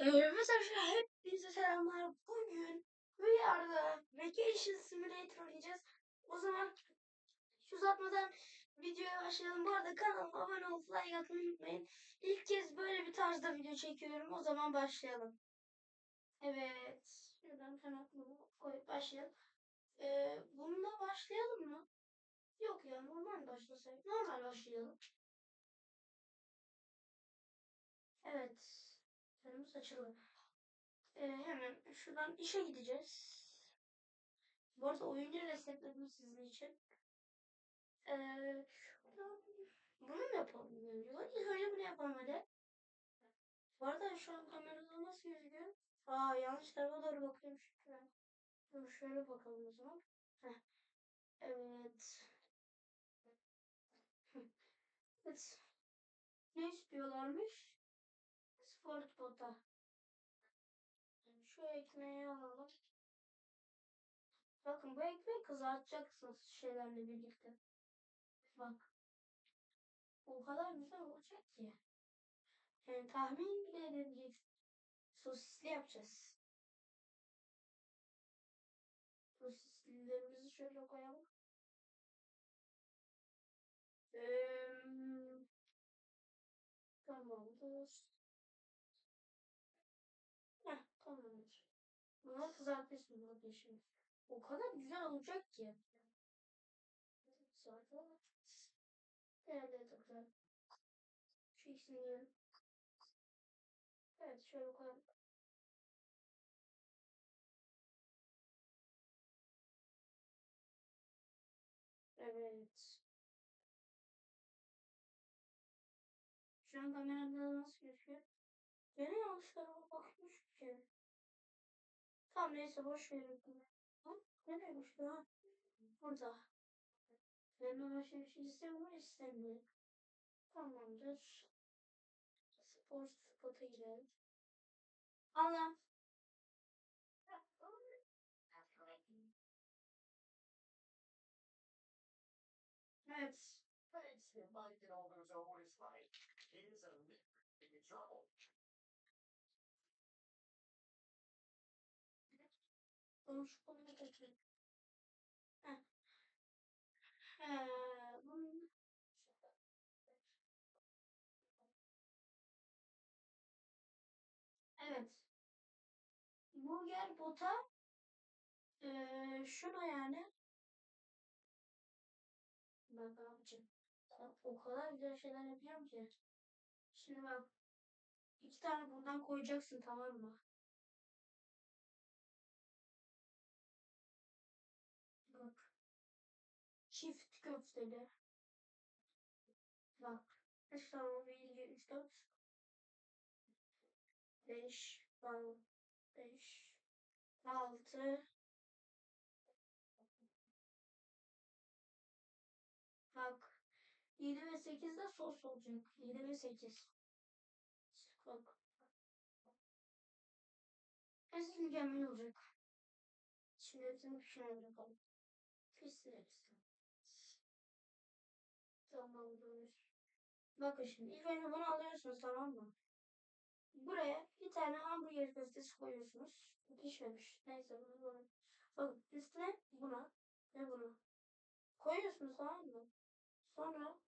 Ee, mesela hepinize selamlar. Bugün VR'da Vacation Simulator oynayacağız. O zaman hiç uzatmadan videoya başlayalım. Bu arada kanalıma abone olup like atmayı unutmayın. İlk kez böyle bir tarzda video çekiyorum. O zaman başlayalım. Evet. Şuradan hemen bunu koyup başlayalım. Ee, bununla başlayalım mı? Yok ya normal başlasak. Normal başlayalım. Evet. Önümüz açıldı. Ee, hemen şuradan işe gideceğiz. Bu arada oyuncu resetledim sizin için. Ee, şuradan bunu mu yapalım? Yok, ilk önce bunu yapalım hadi. Bu arada şu an kamerada nasıl gözüküyor? Aa yanlış tarafa doğru bakıyorum ben. Dur şöyle bakalım o zaman. Heh. Evet. evet. Ne istiyorlarmış? Sport bota. Şu ekmeği alalım. Bakın bu ekmeği kızartacaksınız şeylerle birlikte. Bak. O kadar güzel olacak ki. Yani tahmin bile edemeyeceksin. Sosisli yapacağız. Sosislilerimizi şöyle koyalım. Ee, tamamdır. Heh, tamamdır. Bunları kızartmışsın vazgeçin. O kadar güzel olacak ki. Sonra değerli takılar. Şu ikisini yiyelim. Evet şöyle koyalım. Evet. Şu an kamerada nasıl gözüküyor? Gene yanlış tarafa bakmış ki. Tamam neyse boş verin? Nereymiş bu? Ha? Burada. Ben başka bir şey istemiyorum istemiyorum. Tamamdır. Spor spota girelim. Allah. Evet. Thanks, get all those always like, here's a big trouble. Konuda götürün. Heh. Ee, bunun... Evet. Burger bota ee, şuna yani Bak abicim. O kadar güzel şeyler yapıyorum ki. Şimdi bak. iki tane bundan koyacaksın tamam mı? 3-4 dedi. Bak. 3 tane bilgi 3-4. 5 ben 5 6 Bak. 7 ve 8'de sos olacak. 7 ve 8. Bak. Hepsi mükemmel olacak. Şimdi hepsini pişirmeye bakalım. Pişsin. Tamamdır. Bakın şimdi ilk önce bunu alıyorsunuz tamam mı? Buraya bir tane hamburger köftesi koyuyorsunuz. Pişmemiş. Neyse bunu böyle. Bakın üstüne buna ve bunu koyuyorsunuz tamam mı? Sonra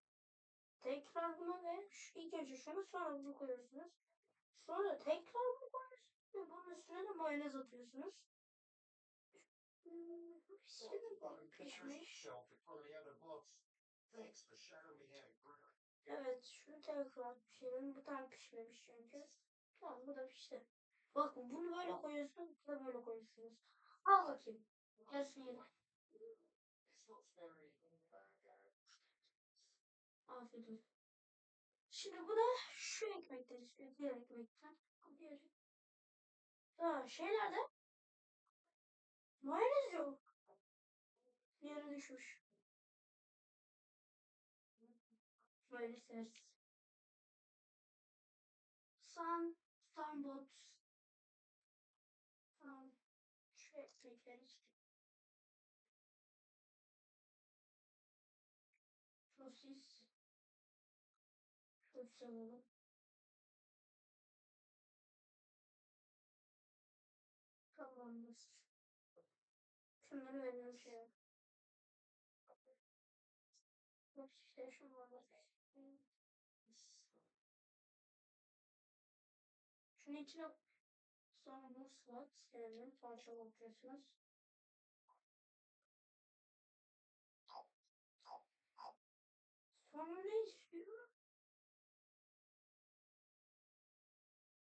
tekrar buna ve şu, ilk önce şunu sonra bunu koyuyorsunuz. Sonra tekrar bunu koyuyorsunuz ve bunun üstüne de mayonez atıyorsunuz. Hmm, Şimdi pişmiş. Evet, şunu tekrar pişirelim. Bu tam pişmemiş çünkü. Tamam, bu da pişti. Bakın bunu böyle koyuyorsunuz, bunu da böyle koyuyorsunuz. Al bakayım. Yarısını yedim. Afiyet olsun. Şimdi bu da şu ekmekten istiyor. Diğer ekmekten. Al Diğer. Ha, şey nerede? Mayonez yok. Yere düşmüş. Böyle severiz. San, sambot. Tamam. Şu ekmekleri işte. Sosis. Sosis alalım. Olmaz. Şunları veriyorum şey. Bak işte şu var. Şunun içine sonra muslat yani parça bakıyorsunuz. Sonra ne istiyor?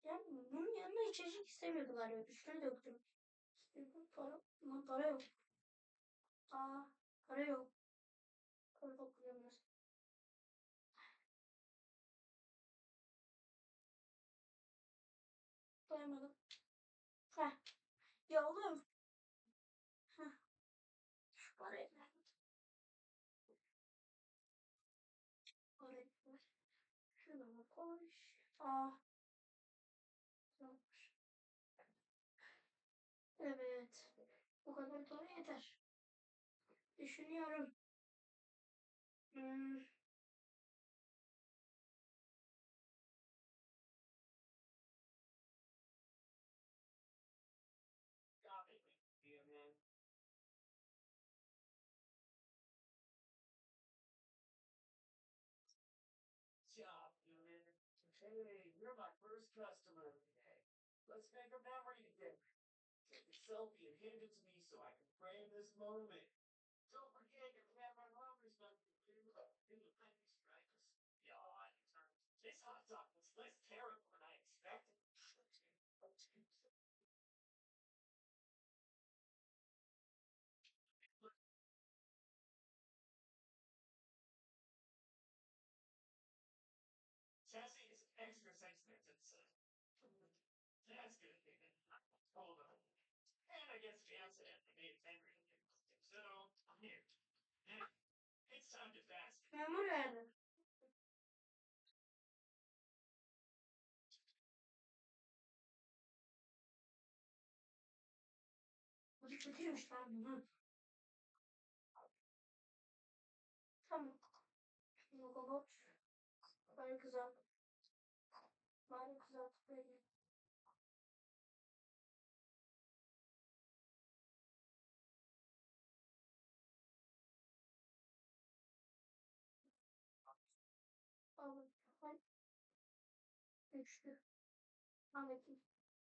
Yani bunun yanına içecek istemiyordu galiba. Üstüne döktüm. İstedim para. Lan para yok. Aa para yok. Para toplayamaz. Koyamadım. Heh. Ya oğlum. Heh. Şu parayı ver. Parayı ver. Koy. Aa. Yokmuş. Evet. Bu kadar para yeter. Düşünüyorum. Hmm. Hey, you're my first customer today. Let's make a memory together. Take a selfie and hand it to me so I can frame this moment. Don't forget your camera numbers, but That's good. Hold on. And I guess Jansen made Henry. So, here. It's time to fast. Memur. Bu kötüymüş. Tamam. Şunu kapat. Bari kızart. Bari kızart böyle. picture. Um, if you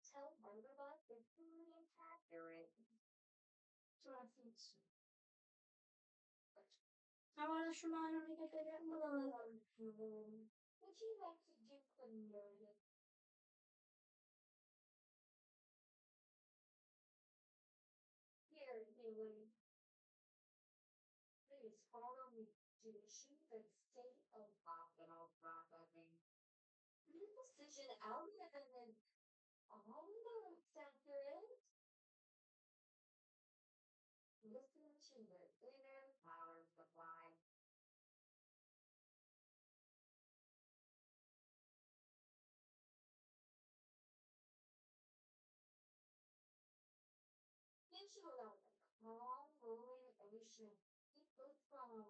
tell everybody if you in fact you're in. So I think so. I want to remind him to. Would you like to do chlamydia? mention Elliot and then Alma factor in. Listen the inner power supply. Mention the calm, moving ocean. It goes from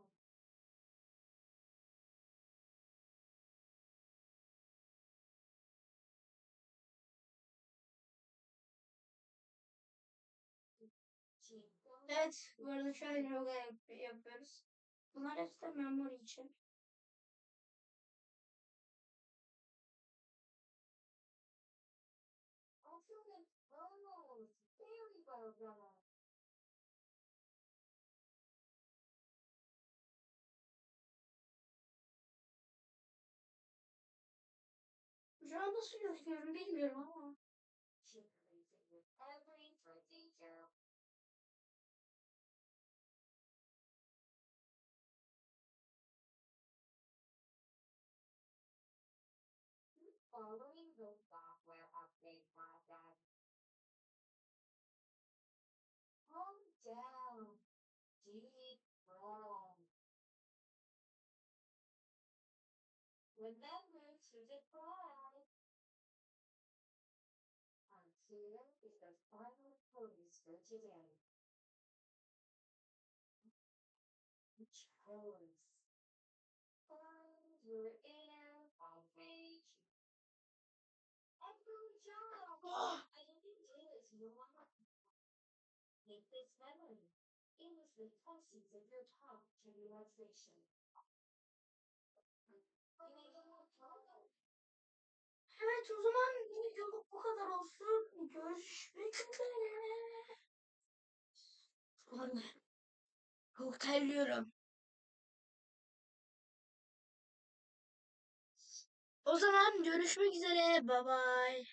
Evet, bu arada şu an yoga yap- yapıyoruz. Bunlar hepsi de memur için. Şu an nasıl gözüküyorum bilmiyorum ama. Following the software update process. Calm down. Deep breath. Remember to deploy. Until is the final pose for today. Which? Find your inner further. Evet o zaman videoluk bu kadar olsun. Görüşmek üzere. Anda çok. O zaman görüşmek üzere. Bye bye.